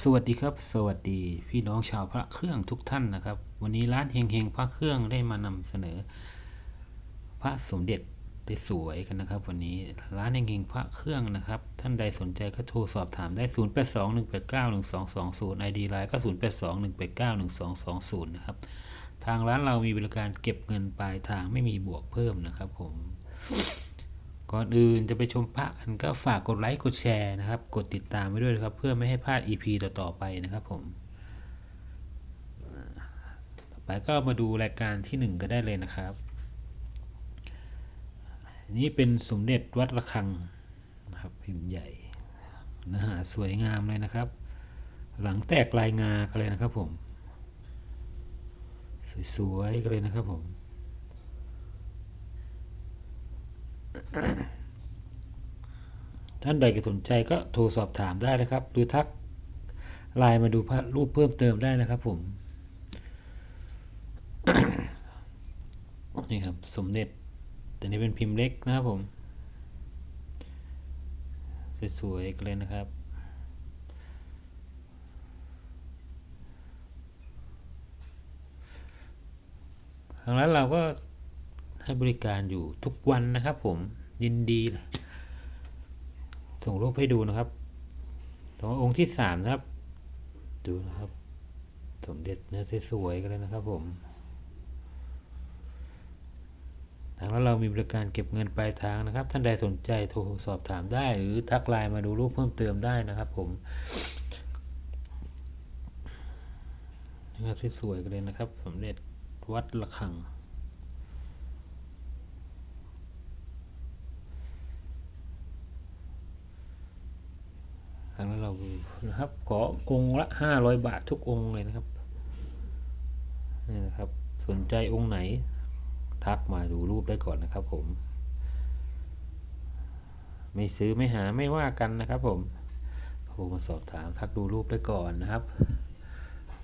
สวัสดีครับ สวัสดีพี่น้องชาวพระเครื่องทุกท่านนะครับ วันนี้ร้านเฮงเฮงพระเครื่องได้มานำเสนอ พระสมเด็จได้สวยกันนะครับ วันนี้ร้านเฮงเฮงพระเครื่องนะครับ ท่านใดสนใจก็โทรสอบถามได้ 0 8 2 1 8 9 1 2 2 0 ID ไลน์ก็ 0 8 2 1 8 9 1 2 2 0 นะครับ ทางร้านเรามีบริการเก็บเงินปลายทางไม่มีบวกเพิ่มนะครับผม ก่อนอื่นจะไปชมพระกันก็ฝากกดไลค์กดแชร์นะครับ กดติดตามไว้ด้วยครับ เพื่อไม่ให้พลาด EP ต่อๆไปนะครับผมต่อไปก็มาดูรายการที่หนึ่งก็ได้เลยนะครับนนี้เป็นสมเด็จวัดระฆังนะครับพิมพ์ใหญ่เนื้อหาสวยงามเลยนะครับ หลังแตกลายงากันเลยนะครับผม สวยๆกันเลยนะครับผม ท่านใดก็สนใจก็โทรสอบถามได้นะครับ หรือทักไลน์มาดูภาพรูปเพิ่มเติมได้นะครับผม นี่ครับ สมเด็จ แต่นี้เป็นพิมพ์เล็กนะครับผม สวยๆกันเลยนะครับทางร้านเราก็ให้บริการอยู่ทุกวันนะครับผม ยินดีเลยส่งรูปให้ดูนะครับตัวองค์ที่สามนะครับ ดูนะครับ สมเด็จเนื้อสวยๆกันเลยนะครับผมทางร้านเรามีบริการเก็บเงินปลายทางนะครับ ท่านใดสนใจโทรสอบถามได้ หรือทักไลน์มาดูรูปเพิ่มเติมได้นะครับ ผมเนื้อสวยๆกันเลยนะครับสมเด็จวัดระฆัง ทางนั้นเรานะครับ ขอองค์ละห้าร้อยบาททุกองค์เลยนะครับนี่นะครับ สนใจองค์ไหน ทักมาดูรูปได้ก่อนนะครับผม ไม่ซื้อไม่หาไม่ว่ากันนะครับผมโทรมาสอบถามทักดูรูปได้ก่อนนะครับ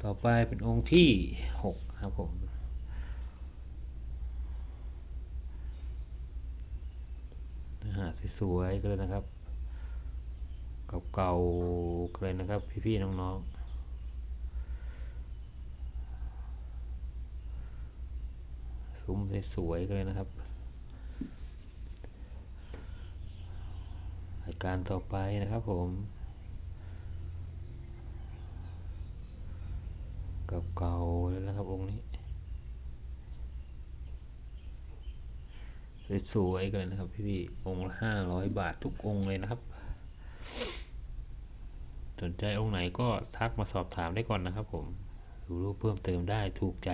ต่อไปเป็นองค์ที่หกครับผมนะฮะสวยๆกันเลยนะครับ เก่าๆกันเลยนะครับ พี่ๆน้องๆซุ้มสวยๆกันเลยนะครับรายการต่อไปนะครับผม เก่าๆเลยนะครับองค์นี้ สวยๆกันเลยนะครับพี่ๆองค์ละห้าร้อยบาททุกองค์เลยนะครับ สนใจองค์ไหนก็ทักมาสอบถามได้ก่อนนะครับผมดูรูปเพิ่มเติมได้ถูกใจ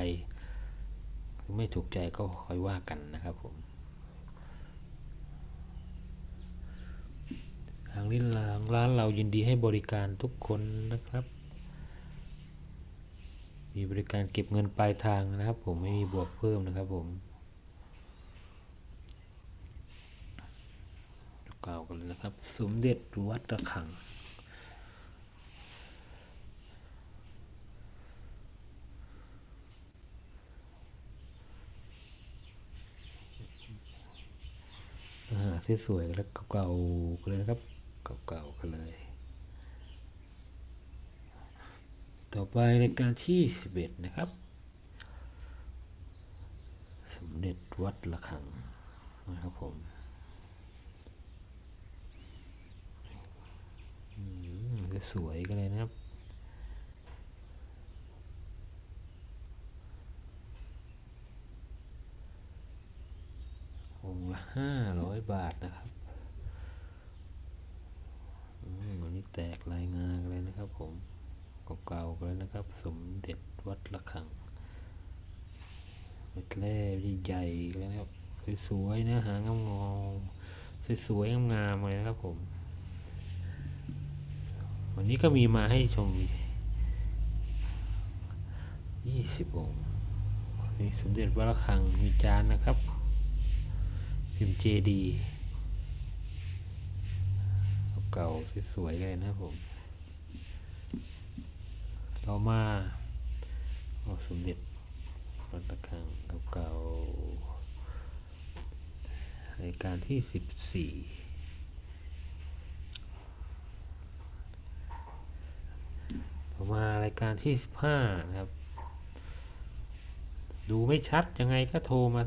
หรือไม่ถูกใจก็ค่อยว่ากันนะครับผมทางนี้ร้านเรายินดีให้บริการทุกคนนะครับ มีบริการเก็บเงินปลายทางนะครับ ผมไม่มีบวกเพิ่มนะครับผมเก่าวกันเลยนะครับ สมเด็จวัดระฆัง อาหารที่ สวยๆแล้วเก่าๆกันเลยนะครับ เก่าๆกันเลย ต่อไปในการที่ 11 นะครับ สมเด็จวัดระฆังนะครับผมอืมสวยกันเลยนะครับ องค์ ละห้าร้อยบาทนะครับอันนี้แตกลายงานเลยนะครับผมเก่าๆเลยนะครับ สมเด็จวัดระฆังเม็ดแร่ใหญ่เลยนะครับสวยๆเนื้อหางงามๆสวยๆงามๆเลยนะครับผม วันนี้ก็มีมาให้ชมยี่สิบองค์สมเด็จวัดระฆังมีจานนะครับ พิมพ์เจดีเก่าสวยๆเลยนะผมต่อมาออสมเด็จวัดระฆังเก่าๆรายการที่สิบสี่อมารายการที่สิบห้านะครับ ดูไม่ชัดยังไงก็โทรมา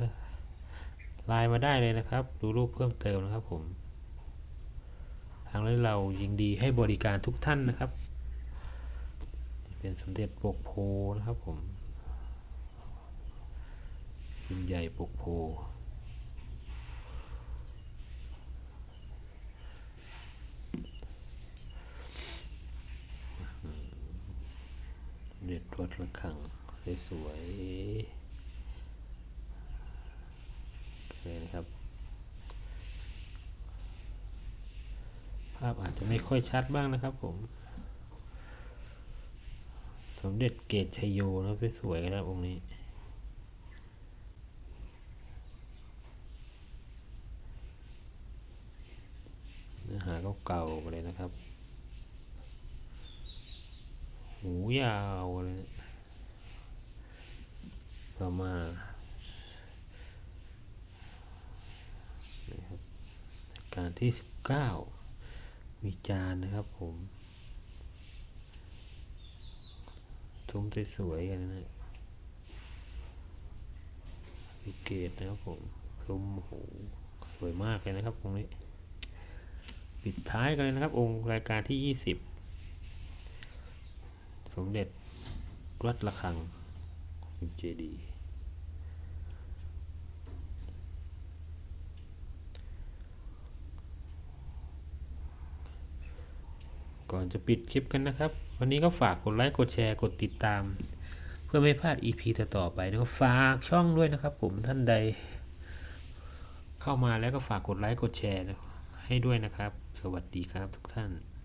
ไลน์มาได้เลยนะครับ ดูรูปเพิ่มเติมนะครับผมทางเรายินดีให้บริการทุกท่านนะครับ เป็นสมเด็จปกโพนะครับผมพิมพ์ใหญ่ปกโพเด็ดรถระฆังสวยๆ นะครับ ภาพอาจจะไม่ค่อยชัดบ้างนะครับผม สมเด็จเกตชยโยนะครับสวยๆนะครับองค์นี้เนื้อหาเก่าๆเลยนะครับ หูยาวเลยต่อมานี่ครับราย การที่สิบเก้าวิจารณ์นะครับผมซุ้มสวยๆกันนะวิเกตนะครับผมซุ้มโหสวยมากเลยนะครับตรงนี้ ปิดท้ายกันเลยนะครับ องค์รายการที่ยี่สิบสมเด็จวัดระฆังเจดีย์ ก่อนจะปิดคลิปกันนะครับ วันนี้ก็ฝากกดไลค์กดแชร์กดติดตาม เพื่อไม่พลาด EP ต่อๆไปนะครับฝากช่องด้วยนะครับ ผมท่านใด เข้ามาแล้วก็ฝากกดไลค์กดแชร์ให้ด้วยนะครับ สวัสดีครับทุกท่าน